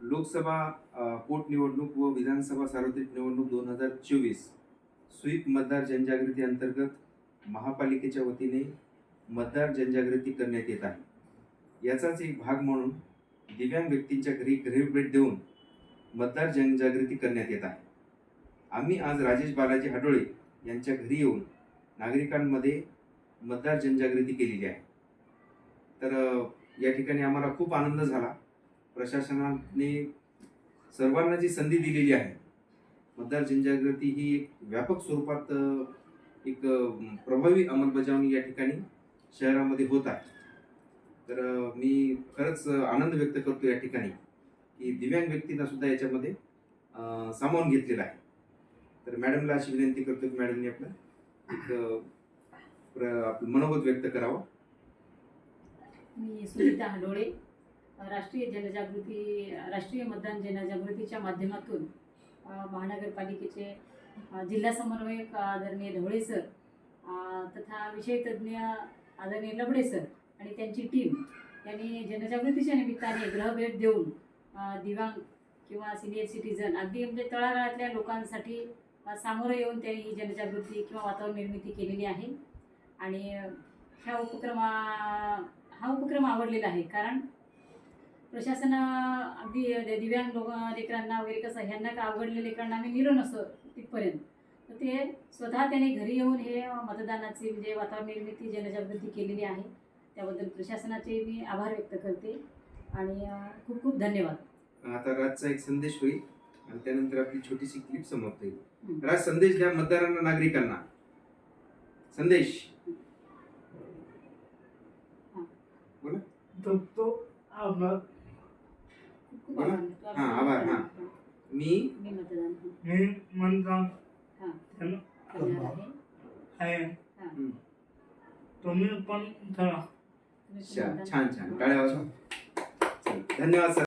लोकसभा पोटनिवडणूक व विधानसभा सार्वत्रिक निवडणूक दोन हजार चोवीस स्वीप मतदार जनजागृती अंतर्गत महापालिकेच्या वतीने मतदार जनजागृती करण्यात येत आहे. याचाच एक भाग म्हणून दिव्यांग व्यक्तींच्या घरी घरी भेट देऊन मतदार जनजागृती करण्यात येत आहे. आम्ही आज राजेश बालाजी हाडोळे यांच्या घरी येऊन नागरिकांमध्ये मतदार जनजागृती केलेली आहे. तर या ठिकाणी आम्हाला खूप आनंद झाला. प्रशासनाने सर्वांना जी संधी दिलेली आहे मतदार जनजागृती ही एक व्यापक स्वरूपात एक प्रभावी अंमलबजावणी या ठिकाणी शहरामध्ये होत आहे. तर मी खरंच आनंद व्यक्त करतो या ठिकाणी की दिव्यांग व्यक्तींना सुद्धा याच्यामध्ये सामावून घेतलेलं आहे. तर मॅडमला अशी विनंती करतो की मॅडमने आपलं एक प्र- आपलं मनोगत व्यक्त करावं. मी सुनीता हडोळे राष्ट्रीय जनजागृती राष्ट्रीय मतदान जनजागृतीच्या माध्यमातून महानगरपालिकेचे जिल्हा समन्वयक आदरणीय ढवळे सर तथा विषय तज्ज्ञ आदरणीय लबडे सर आणि त्यांची टीम यांनी जनजागृतीच्या निमित्ताने ग्रहभेट देऊन दिवांग दिव्यांग किंवा सिनियर सिटीजन अगदी म्हणजे तळागाळातल्या लोकांसाठी सामोरं येऊन त्यांनी ही जनजागृती किंवा वातावरण निर्मिती केलेली आहे. आणि ह्या उपक्रमा हा उपक्रम आवडलेला आहे. कारण प्रशासन अगदी दिव्यांग लोक लेकरांना वगैरे कसं ह्यांना का अवघडलेल्या लेकरांना आम्ही नेलो नसतो तिथपर्यंत. तर ते स्वतः त्याने घरी येऊन हे मतदानाची म्हणजे वातावरण निर्मिती जनजागृती केलेली आहे. त्याबद्दल प्रशासनाचे मी आभार व्यक्त करते आणि खूप खूप धन्यवाद. आता राजचा एक संदेश होईल आणि त्यानंतर आपली छोटीशी क्लिप समाप्त होईल. राज संदेश द्या मतदारांना नागरिकांना. संदेश. तो तो आभार खूप खूप बोला. आभार हां, आभार, हां. मी? मी मतदान मी हां. करणार आहे आहे हां. तुम्ही पण करा छान छान छान. टाळ्या वाजवा. चला, धन्यवाद सर.